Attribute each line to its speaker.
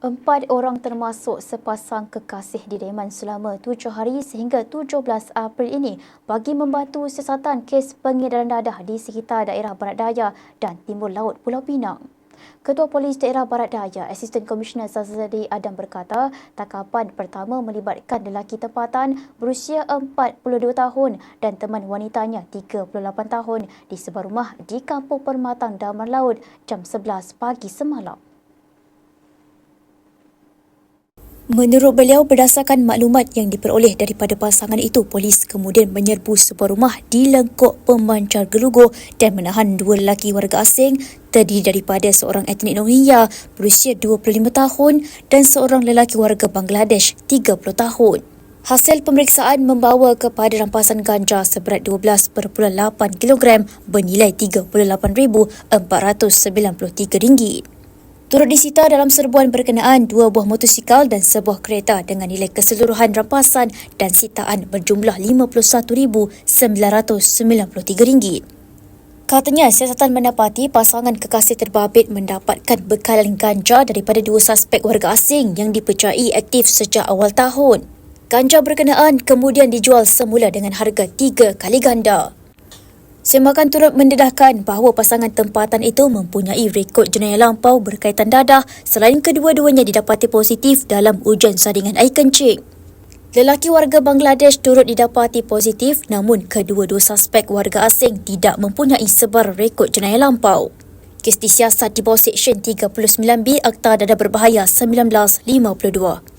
Speaker 1: Empat orang termasuk sepasang kekasih direman selama tujuh hari sehingga 17 April ini bagi membantu siasatan kes pengedaran dadah di sekitar daerah Barat Daya dan Timur Laut Pulau Pinang. Ketua Polis Daerah Barat Daya, Asisten Komisioner Zazadi Adam berkata, tangkapan pertama melibatkan lelaki tempatan berusia 42 tahun dan teman wanitanya 38 tahun di sebuah rumah di Kampung Permatang Damar Laut jam 11 pagi semalam. Menurut beliau, berdasarkan maklumat yang diperoleh daripada pasangan itu, polis kemudian menyerbu sebuah rumah di lengkuk pemancar gelugur dan menahan dua lelaki warga asing terdiri daripada seorang etnik Rohingya berusia 25 tahun dan seorang lelaki warga Bangladesh 30 tahun. Hasil pemeriksaan membawa kepada rampasan ganja seberat 12.8 kg bernilai RM38,493. Turut disita dalam serbuan berkenaan dua buah motosikal dan sebuah kereta dengan nilai keseluruhan rampasan dan sitaan berjumlah RM51,993. Katanya siasatan mendapati pasangan kekasih terbabit mendapatkan bekalan ganja daripada dua suspek warga asing yang dipercayai aktif sejak awal tahun. Ganja berkenaan kemudian dijual semula dengan harga tiga kali ganda. Semakan turut mendedahkan bahawa pasangan tempatan itu mempunyai rekod jenayah lampau berkaitan dadah selain kedua-duanya didapati positif dalam ujian saringan air kencing. Lelaki warga Bangladesh turut didapati positif namun kedua-dua suspek warga asing tidak mempunyai sebar rekod jenayah lampau. Kes disiasat di bawah Seksyen 39B Akta Dadah Berbahaya 1952.